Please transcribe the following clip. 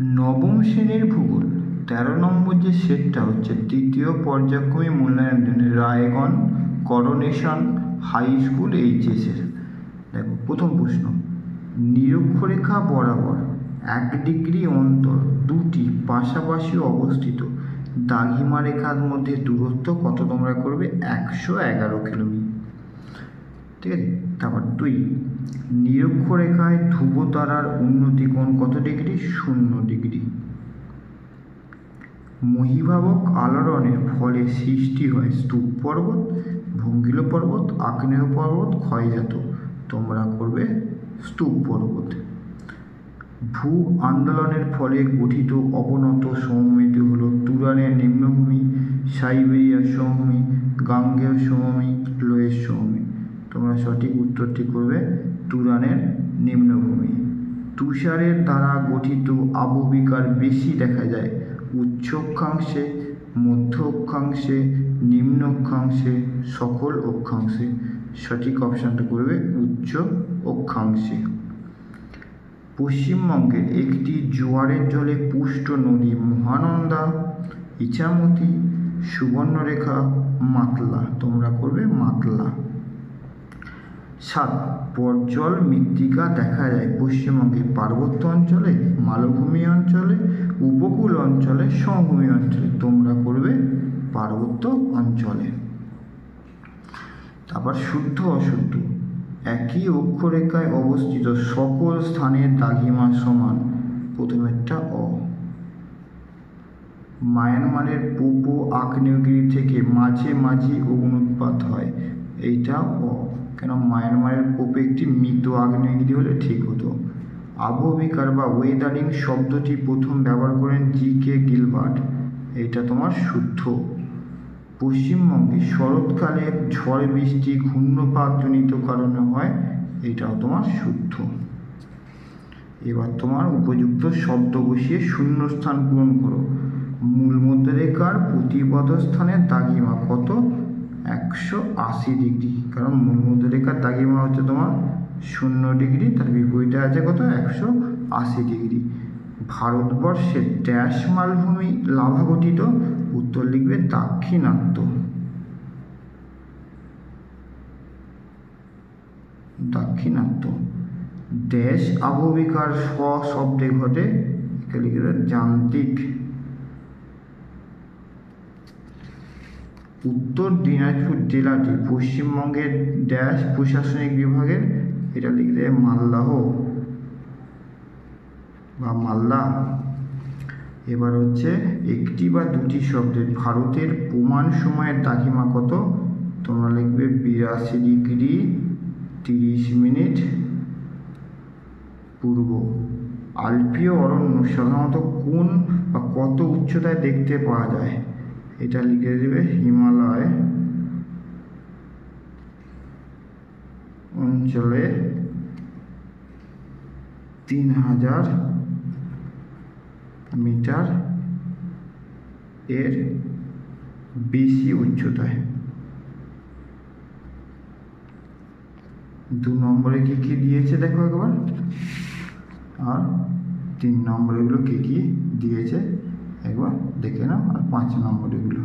নবম শ্রেণির ভূগোল। তেরো নম্বর যে সেটটা হচ্ছে তৃতীয় পর্যায়ক্রমে মূল্যায়ন রায়গঞ্জ করোনেশন হাই স্কুল এইচএসের দেখো, প্রথম প্রশ্ন। নিরক্ষরেখা বরাবর এক ডিগ্রি অন্তর দুটি পাশাপাশি অবস্থিত দাঘিমা রেখার মধ্যে দূরত্ব কত তোমরা করবে? একশো এগারো কিলোমিটার। ঠিক আছে? তারপর দুই, নিরক্ষরেখায় ধ্রুবতারার উন্নতি কোণ কত ডিগ্রি? শূন্য ডিগ্রি। মহিভাবক আলোড়নের ফলে সৃষ্টি হয় স্তূপ পর্বত, ভঙ্গিল পর্বত, আগ্নেয় পর্বত, ক্ষয়জাত। তোমরা করবে স্তূপ পর্বত। ভূ আন্দোলনের ফলে গঠিত অবনত সমভূমিটি হল তুরানের নিম্নভূমি, সাইবেরিয়ার সমভূমি, গাঙ্গেয় সমভূমি, লোয়ের সঠিক উত্তরটি করবে তুরানের নিম্নভূমি। তুষারের দ্বারা গঠিত আবহবিকার বেশি দেখা যায়। উচ্চ অক্ষাংশে মধ্য অক্ষাংশে নিম্ন অক্ষাংশে সকল অক্ষাংশে। সঠিক অপশানটা করবে উচ্চ অক্ষাংশে। পশ্চিমবঙ্গের একটি জোয়ারের জলে পুষ্ট নদী মহানন্দা, ইছামতি, সুবর্ণরেখা, মাতলা। তোমরা করবে মাতলা। সাত পর্জল মৃত্তিকা দেখা যায় পশ্চিমবঙ্গের পার্বত্য অঞ্চলে, মালভূমি অঞ্চলে, উপকূল অঞ্চলে, সমভূমি অঞ্চলে। তোমরা করবে পার্বত্য অঞ্চলে। তারপর শুদ্ধ অশুদ্ধ। একই অক্ষরেখায় অবস্থিত সকল স্থানের দাগিমা সমান। প্রথমেরটা অ। মায়ানমারের পূর্ব আগ্নেয়গিরি থেকে মাঝে মাঝে অগ্নুৎপাত হয়। এইটা অ। কেন মায়ানমারের কোপে একটি মৃত আগ্নেয়গিরি হলে ঠিক হতো? আবহবিকার বা ওয়েদারিং শব্দটি প্রথম ব্যবহার করেন জি কে গিলবার্ট। এটা তোমার শুদ্ধ। পশ্চিমবঙ্গে শরৎকালে ঝড় বৃষ্টি ঘূর্ণপাতজনিত কারণে হয়, এটাও তোমার শুদ্ধ। এবার তোমার উপযুক্ত শব্দ বসিয়ে শূন্যস্থান পূরণ করো। মূল মধ্যরেখার প্রতিপদ স্থানের দাগিমা কত? একশো আশি ডিগ্রি। কারণ মধ্যরেখার দাগিমা হচ্ছে তোমার শূন্য ডিগ্রি, তার বিপরীতে আছে কত? একশো আশি ডিগ্রি। ভারতবর্ষের ড্যাশ মালভূমি লাভা গঠিত উত্তর লিখবে দাক্ষিণাত্য। দাক্ষিণাত্য। দেশ আবহবিকার স্ব শব্দে ঘটে লিখে যান্ত্রিক। উত্তর দিনাজপুর জেলাটি পশ্চিমবঙ্গের ড্যাশ প্রশাসনিক বিভাগের, এটা লিখে দেয় মালদাহ বা মালদা। এবার হচ্ছে একটি বা দুটি শব্দের, ভারতের প্রমাণ সময়ের দাগিমা কত? তোমরা লিখবে বিরাশি ডিগ্রি তিরিশ মিনিট পূর্ব। আলপীয় অরণ্য সাধারণত কোন বা কত উচ্চতায় দেখতে পাওয়া যায়? এটা লিখে দেবে হিমালয় অঞ্চলে তিন হাজার মিটার এর বেশি উচ্চতায়। দু নম্বরে কী কী দিয়েছে দেখো একবার। আর তিন নম্বরেগুলো কী কী দিয়েছে একবার। দেখে নাও আর পাঁচ নম্বরেগুলো